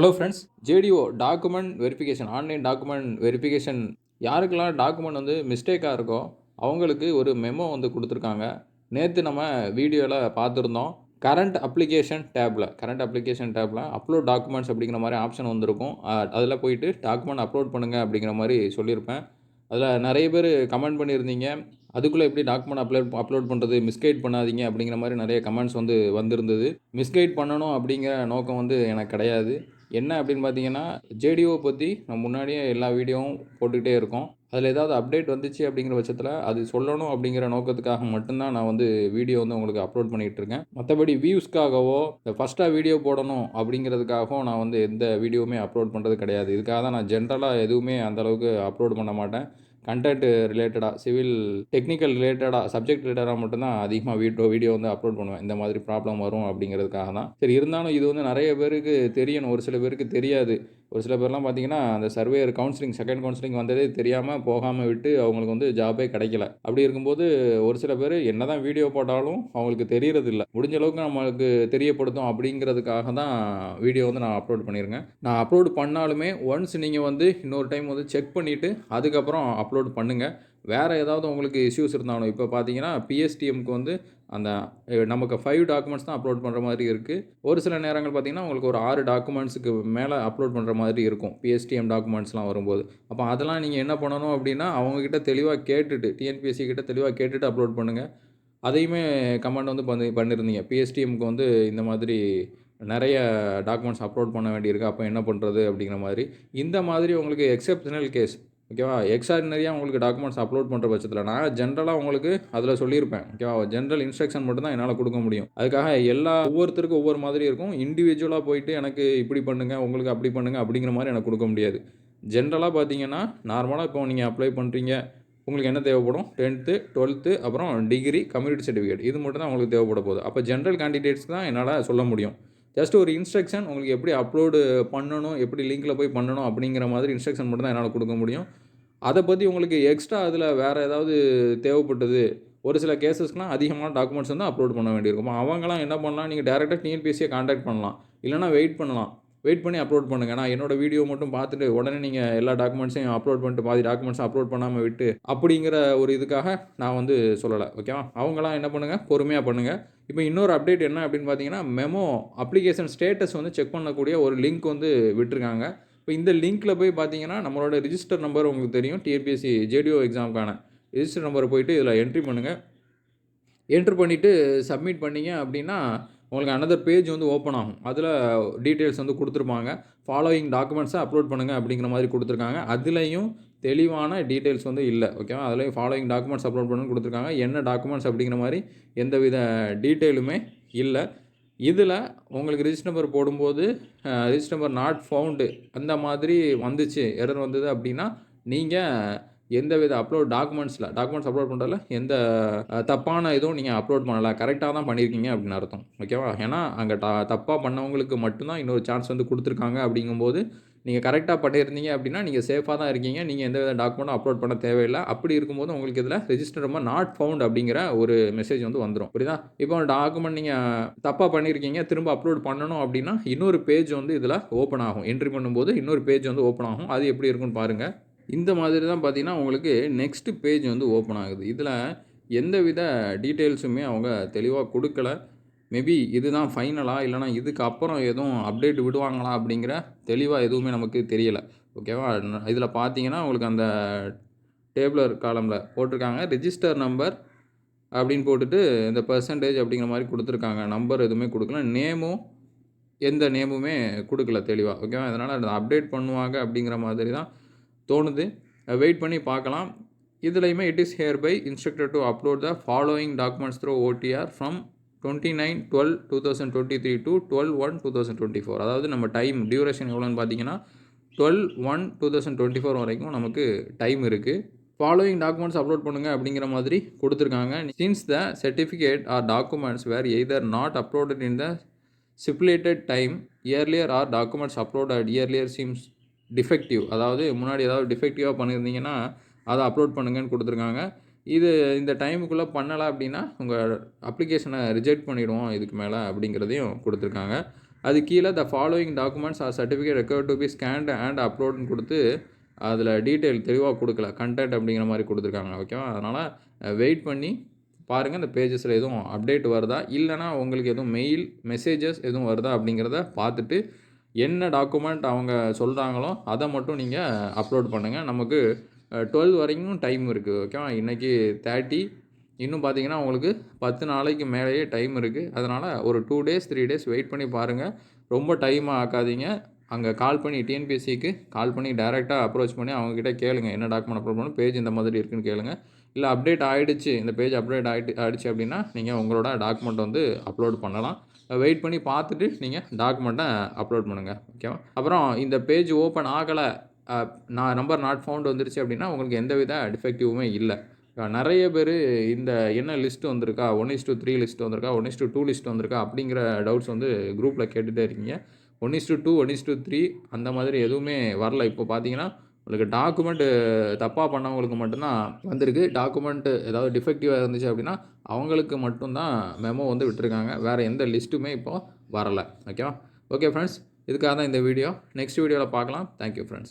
Hello friends JDO document verification online document verification யாருக்கெல்லாம் document வந்து மிஸ்டேக்காக இருக்கோ அவங்களுக்கு ஒரு மெமோ வந்து கொடுத்துருக்காங்க. நேற்று நம்ம வீடியோவில் பார்த்துருந்தோம் கரண்ட் அப்ளிகேஷன் டேப்பில் கரண்ட் அப்ளிகேஷன் டேப்பில் அப்லோட் டாக்குமெண்ட்ஸ் அப்படிங்கிற மாதிரி ஆப்ஷன் வந்திருக்கும். அதில் போயிட்டு டாக்குமெண்ட் அப்லோட் பண்ணுங்கள் அப்படிங்கிற மாதிரி சொல்லியிருப்பேன். அதில் நிறைய பேர் கமெண்ட் பண்ணியிருந்தீங்க. அதுக்குள்ளே எப்படி டாக்குமெண்ட் அப்லோட் அப்லோட் பண்ணுறது மிஸ்கைட் பண்ணாதீங்க அப்படிங்கிற மாதிரி நிறைய கமெண்ட்ஸ் வந்து வந்திருந்தது. மிஸ்கைட் பண்ணணும் அப்படிங்கிற நோக்கம் வந்து எனக்கு கிடையாது. என்ன அப்படின்னு பார்த்தீங்கன்னா ஜேடிஓ பற்றி நம்ம முன்னாடியே எல்லா வீடியோவும் போட்டுக்கிட்டே இருக்கோம். அதில் ஏதாவது அப்டேட் வந்துச்சு அப்படிங்கிற பட்சத்தில் அது சொல்லணும் அப்படிங்கிற நோக்கத்துக்காக மட்டும்தான் நான் வந்து வீடியோ வந்து உங்களுக்கு அப்லோட் பண்ணிகிட்டு இருக்கேன். மற்றபடி வியூஸ்க்காகவோ ஃபஸ்ட்டாக வீடியோ போடணும் அப்படிங்கிறதுக்காகவும் நான் வந்து எந்த வீடியோவுமே அப்லோட் பண்ணுறது கிடையாது. இதுக்காக தான் நான் ஜென்ரலாக எதுவுமே அந்தளவுக்கு அப்லோட் பண்ண மாட்டேன். கண்டென்ட் ரிலேட்டடாக சிவில் டெக்னிக்கல் ரிலேட்டடாக சப்ஜெக்ட் ரிலேட்டடாக மட்டும்தான் அதிகமாக வீடியோ வீடியோ வந்து அப்லோட் பண்ணுவேன். இந்த மாதிரி ப்ராப்ளம் வரும் அப்படிங்கிறதுக்காக தான் சரி இருந்தாலும் இது வந்து நிறைய பேருக்கு தெரியணும். ஒரு சில பேருக்கு தெரியாது. ஒரு சில பேர்லாம் பார்த்தீங்கன்னா அந்த சர்வேயர் கவுன்சிலிங் செகண்ட் கவுன்சிலிங் வந்ததே தெரியாமல் போகாமல் விட்டு அவங்களுக்கு வந்து ஜாபே கிடைக்கல. அப்படி இருக்கும்போது ஒரு சில பேர் என்ன தான் வீடியோ போட்டாலும் அவங்களுக்கு தெரியறது இல்லை முடிஞ்ச அளவுக்கு நம்மளுக்கு தெரியப்படுத்தும் அப்படிங்கிறதுக்காக தான் வீடியோ வந்து நான் அப்லோட் பண்ணியிருக்கேன். நான் அப்லோட் பண்ணாலுமே ஒன்ஸ் நீங்கள் வந்து இன்னொரு டைம் வந்து செக் பண்ணிவிட்டு அதுக்கப்புறம் அப்லோட் பண்ணுங்கள் வேறு ஏதாவது உங்களுக்கு இஷ்யூஸ் இருந்தாலும் இப்போ பார்த்தீங்கன்னா பிஎஸ்டிஎம்க்கு வந்து அந்த நமக்கு ஃபைவ் டாக்குமெண்ட்ஸ் தான் அப்லோட் பண்ணுற மாதிரி இருக்குது ஒரு சில நேரங்கள் பார்த்திங்கன்னா உங்களுக்கு ஒரு ஆறு டாக்குமெண்ட்ஸுக்கு மேலே அப்லோட் பண்ணுற மாதிரி இருக்கும். பிஎஸ்டிஎம் டாக்குமெண்ட்ஸ்லாம் வரும்போது. அப்போ அதெல்லாம் நீங்கள் என்ன பண்ணணும் அப்படின்னா அவங்கக்கிட்ட தெளிவாக கேட்டுட்டு டிஎன்பிஎஸ்சி கிட்ட தெளிவாக கேட்டுட்டு அப்லோட் பண்ணுங்கள் அதையுமே கமெண்ட் வந்து பண்ணி பண்ணியிருந்தீங்க பிஎஸ்டிஎம்க்கு வந்து இந்த மாதிரி நிறைய டாக்குமெண்ட்ஸ் அப்லோட் பண்ண வேண்டியிருக்கு. அப்போ என்ன பண்ணுறது அப்படிங்கிற மாதிரி. இந்த மாதிரி உங்களுக்கு எக்ஸப்ஷனல் கேஸ் ஓகேவா எக்ஸ்ட்ராடினரியாக உங்களுக்கு டாக்குமெண்ட்ஸ் அப்லோட் பண்ணுற பட்சத்தில் நான் ஜென்ரலாக உங்களுக்கு அதில் சொல்லியிருப்பேன். ஓகேவா ஜென்ரல் இன்ஸ்ட்ரக்ஷன் மட்டும் தான் என்னால் கொடுக்க முடியும். அதுக்காக எல்லா ஒவ்வொருத்தருக்கும் ஒவ்வொரு மாதிரி இருக்கும். இண்டிவிஜுவலாக போயிட்டு எனக்கு இப்படி பண்ணுங்கள் உங்களுக்கு அப்படி பண்ணுங்கள் அப்படிங்கிற மாதிரி எனக்கு கொடுக்க முடியாது. ஜென்ரலாக பார்த்தீங்கன்னா நார்மலாக இப்போ நீங்கள் அப்ளை பண்ணுறீங்க உங்களுக்கு என்ன தேவைப்படும்? டென்த்து டுவெல்த்து அப்புறம் டிகிரி கம்யூனிட்டி சர்டிஃபிகேட் இது மட்டும் தான் உங்களுக்கு தேவைப்பட போகுது. அப்போ ஜென்ரல் கேண்டிடேட்ஸ் தான் என்னால் சொல்ல முடியும். ஜஸ்ட் ஒரு இன்ஸ்ட்ரக்ஷன் உங்களுக்கு எப்படி அப்லோடு பண்ணணும் எப்படி லிங்க்கில் போய் பண்ணணும் அப்படிங்கிற மாதிரி இன்ஸ்ட்ரக்ஷன் மட்டும் தான் என்னால் கொடுக்க முடியும். அதை பற்றி உங்களுக்கு எக்ஸ்ட்ரா அதில் வேறு ஏதாவது தேவைப்பட்டது ஒரு சில கேசஸ்க்குலாம் அதிகமான டாக்குமெண்ட்ஸ் வந்து அப்லோட் பண்ண வேண்டியிருக்கும். அவங்களாம் என்ன பண்ணலாம் நீங்கள் டேரெக்டாக டிஎன்பிஎஸ்சியை காண்டாக்ட் பண்ணலாம். இல்லைனா வெயிட் பண்ணலாம். வெயிட் பண்ணி அப்லோட் பண்ணுங்கள் நான் என்னோட வீடியோ மட்டும் பார்த்துட்டு உடனே நீங்கள் எல்லா டாக்குமெண்ட்ஸையும் அப்லோட் பண்ணிட்டு பாதி டாக்குமெண்ட்ஸ் அப்லோட் பண்ணாமல் விட்டு அப்படிங்கிற ஒரு இதுக்காக நான் வந்து சொல்லலை. ஓகேவா அவங்களாம் என்ன பண்ணுங்கள் பொறுமையாக பண்ணுங்கள் இப்போ இன்னொரு அப்டேட் என்ன அப்படின்னு பார்த்தீங்கன்னா மெமோ அப்ளிகேஷன் ஸ்டேட்டஸ் வந்து செக் பண்ணக்கூடிய ஒரு லிங்க் வந்து விட்டுருக்காங்க. இப்போ இந்த லிங்க்கில் போய் பார்த்தீங்கன்னா நம்மளோட ரிஜிஸ்டர் நம்பர் உங்களுக்கு தெரியும். டிஎன்பிஎஸ்சி ஜேடிஓ எக்ஸாமுக்கான ரிஜிஸ்டர் நம்பரை போயிட்டு இதில் என்ட்ரி பண்ணுங்கள் என்ட்ரு பண்ணிவிட்டு சப்மிட் பண்ணிங்க அப்படின்னா உங்களுக்கு அனதர் பேஜ் வந்து ஓப்பன் ஆகும். அதில் டீட்டெயில்ஸ் வந்து கொடுத்துருப்பாங்க. ஃபாலோயிங் டாக்குமெண்ட்ஸை அப்லோட் பண்ணுங்கள் அப்படிங்கிற மாதிரி கொடுத்துருக்காங்க. அதுலேயும் தெளிவான டீட்டெயில்ஸ் வந்து இல்லை. ஓகேவா அதுலேயும் ஃபாலோயிங் டாக்குமெண்ட்ஸ் அப்லோட் பண்ணுன்னு கொடுத்துருக்காங்க. என்ன டாக்குமெண்ட்ஸ் அப்படிங்கிற மாதிரி எந்த வித டீட்டெயிலுமே இல்லை. இதில் உங்களுக்கு ரிஜிஸ்டர் நம்பர் போடும்போது ரிஜிஸ்டர் நம்பர் நாட் ஃபவுண்டு அந்த மாதிரி வந்துச்சு எரர் வந்தது அப்படின்னா நீங்கள் எந்த வித அப்லோட் டாக்குமெண்ட்ஸில் டாக்குமெண்ட்ஸ் அப்லோட் பண்ணுறதுல எந்த தப்பான இதுவும் நீங்கள் அப்லோட் பண்ணலை. கரெக்டாக தான் பண்ணியிருக்கீங்க அப்படின்னு அர்த்தம். ஓகேவா ஏன்னா அங்கே ட தப்பாக பண்ணவங்களுக்கு மட்டும்தான் இன்னொரு சான்ஸ் வந்து கொடுத்துருக்காங்க அப்படிங்கும்போது நீங்கள் கரெக்டாக பண்ணியிருந்தீங்க அப்படின்னா நீங்கள் சேஃபாக தான் இருக்கீங்க. நீங்கள் எந்த வித டாக்குமெண்ட்டும் அப்லோட் பண்ண தேவையில்லை. அப்படி இருக்கும்போது உங்களுக்கு இதில் ரெஜிஸ்டர் ரொம்ப நாட் ஃபவுண்ட் அப்படிங்கிற ஒரு மெசேஜ் வந்து வந்துடும் புரியுதா? இப்போ டாக்குமெண்ட் நீங்கள் தப்பாக பண்ணியிருக்கீங்க திரும்ப அப்லோட் பண்ணணும் அப்படின்னா இன்னொரு பேஜ் வந்து இதில் ஓப்பன் ஆகும். என்ட்ரி பண்ணும்போது இன்னொரு பேஜ் வந்து ஓப்பன் ஆகும். அது எப்படி இருக்குன்னு பாருங்கள் இந்த மாதிரி தான் பார்த்தீங்கன்னா உங்களுக்கு நெக்ஸ்ட்டு பேஜ் வந்து ஓப்பன் ஆகுது. இதில் எந்த வித டீட்டெயில்ஸுமே அவங்க தெளிவாக கொடுக்கல. மேபி இதுதான் ஃபைனலாக இல்லைனா இதுக்கு அப்புறம் எதுவும் அப்டேட் விடுவாங்களா அப்படிங்கிற தெளிவாக எதுவுமே நமக்கு தெரியலை. ஓகேவா இதில் பார்த்தீங்கன்னா உங்களுக்கு அந்த டேபிளர் காலமில் போட்டிருக்காங்க. ரிஜிஸ்டர் நம்பர் அப்படின்னு போட்டுட்டு இந்த பர்சன்டேஜ் அப்படிங்கிற மாதிரி கொடுத்துருக்காங்க. நம்பர் எதுவுமே கொடுக்கல. நேமும் எந்த நேமுமே கொடுக்கல தெளிவாக ஓகேவா அதனால் அதை அப்டேட் பண்ணுவாங்க அப்படிங்கிற மாதிரி தான் தோணுது. வெயிட் பண்ணி பார்க்கலாம். இதுலையுமே it is hereby instructor to upload the following documents through OTR from twenty nine twelve two thousand twenty three to twelve one two thousand twenty four அதாவது நம்ம டைம் டியூரேஷன் எவ்வளோன்னு பார்த்தீங்கன்னா twelve one two thousand twenty four வரைக்கும் நமக்கு time இருக்குது following documents upload பண்ணுங்கள் அப்படிங்கிற மாதிரி கொடுத்துருக்காங்க. Since the certificate or documents were either not uploaded in the stipulated time earlier or documents uploaded earlier seems defective அதாவது முன்னாடி ஏதாவது டிஃபெக்டிவாக பண்ணியிருந்தீங்கன்னா அதை அப்லோட் பண்ணுங்கன்னு கொடுத்துருக்காங்க. இது இந்த டைமுக்குள்ளே பண்ணலை அப்படின்னா உங்கள் அப்ளிகேஷனை ரிஜெக்ட் பண்ணிவிடுவோம் இதுக்கு மேலே அப்படிங்கிறதையும் கொடுத்துருக்காங்க. அது கீழே the following documents are certificate recover to be scanned and அப்லோடுன்னு கொடுத்து அதில் டீட்டெயில் தெளிவாக கொடுக்கல. கண்டென்ட் அப்படிங்கிற மாதிரி கொடுத்துருக்காங்க ஓகேவா அதனால் வெயிட் பண்ணி பாருங்கள் இந்த பேஜஸில் எதுவும் அப்டேட் வருதா? இல்லைனா உங்களுக்கு எதுவும் மெயில் மெசேஜஸ் எதுவும் வருதா அப்படிங்கிறத பார்த்துட்டு என்ன டாக்குமெண்ட் அவங்க சொல்கிறாங்களோ அதை மட்டும் நீங்கள் அப்லோட் பண்ணுங்கள் நமக்கு டுவெல் வரைக்கும் டைம் இருக்குது ஓகேவா இன்றைக்கி தேர்ட்டி இன்னும் பார்த்தீங்கன்னா உங்களுக்கு பத்து நாளைக்கு மேலேயே டைம் இருக்குது அதனால் ஒரு two days three days wait பண்ணி பாருங்கள் ரொம்ப டைம் ஆக்காதீங்க. அங்கே கால் பண்ணி டிஎன்பிஎஸ்சிக்கு கால் பண்ணி டேரெக்டாக அப்ரோச் பண்ணி அவங்கக்கிட்ட கேளுங்க. என்ன டாக்குமெண்ட் அப்லோட் பண்ணணும் பேஜ் இந்த மாதிரி இருக்குன்னு கேளுங்க. இல்லை அப்டேட் ஆகிடுச்சு இந்த பேஜ் அப்டேட் ஆகிட்டு ஆகிடுச்சு அப்படின்னா நீங்கள் உங்களோட டாக்குமெண்ட் வந்து அப்லோட் பண்ணலாம். வெயிட் பண்ணி பார்த்துட்டு நீங்கள் டாக்குமெண்ட்டை அப்லோட் பண்ணுங்கள் ஓகேவா அப்புறம் இந்த பேஜ் ஓப்பன் ஆகலை நான் நம்பர் நாட் ஃபவுண்ட் வந்துருச்சு அப்படின்னா உங்களுக்கு எந்த வித டிஃபெக்டிவுமே இல்லை நிறைய பேர் இந்த என்ன லிஸ்ட் வந்திருக்கா one is to three list வந்திருக்கா one is to two list வந்திருக்கா அப்படிங்கிற டவுட்ஸ் வந்து குரூப்பில் கேட்டுகிட்டே இருக்கீங்க. One is to two one is to three அந்த மாதிரி எதுவுமே வரல. இப்போ பார்த்தீங்கன்னா உங்களுக்கு டாக்குமெண்ட்டு தப்பாக பண்ணவங்களுக்கு மட்டும்தான் வந்திருக்கு. டாக்குமெண்ட்டு ஏதாவது டிஃபெக்டிவாக இருந்துச்சு அப்படின்னா அவங்களுக்கு மட்டும்தான் மெமோ வந்து விட்டுருக்காங்க. வேறு எந்த லிஸ்ட்டுமே இப்போது வரலை. ஓகேவா ஓகே ஃப்ரெண்ட்ஸ் இதுக்காக தான் இந்த வீடியோ நெக்ஸ்ட் வீடியோவில் பார்க்கலாம். Thank you friends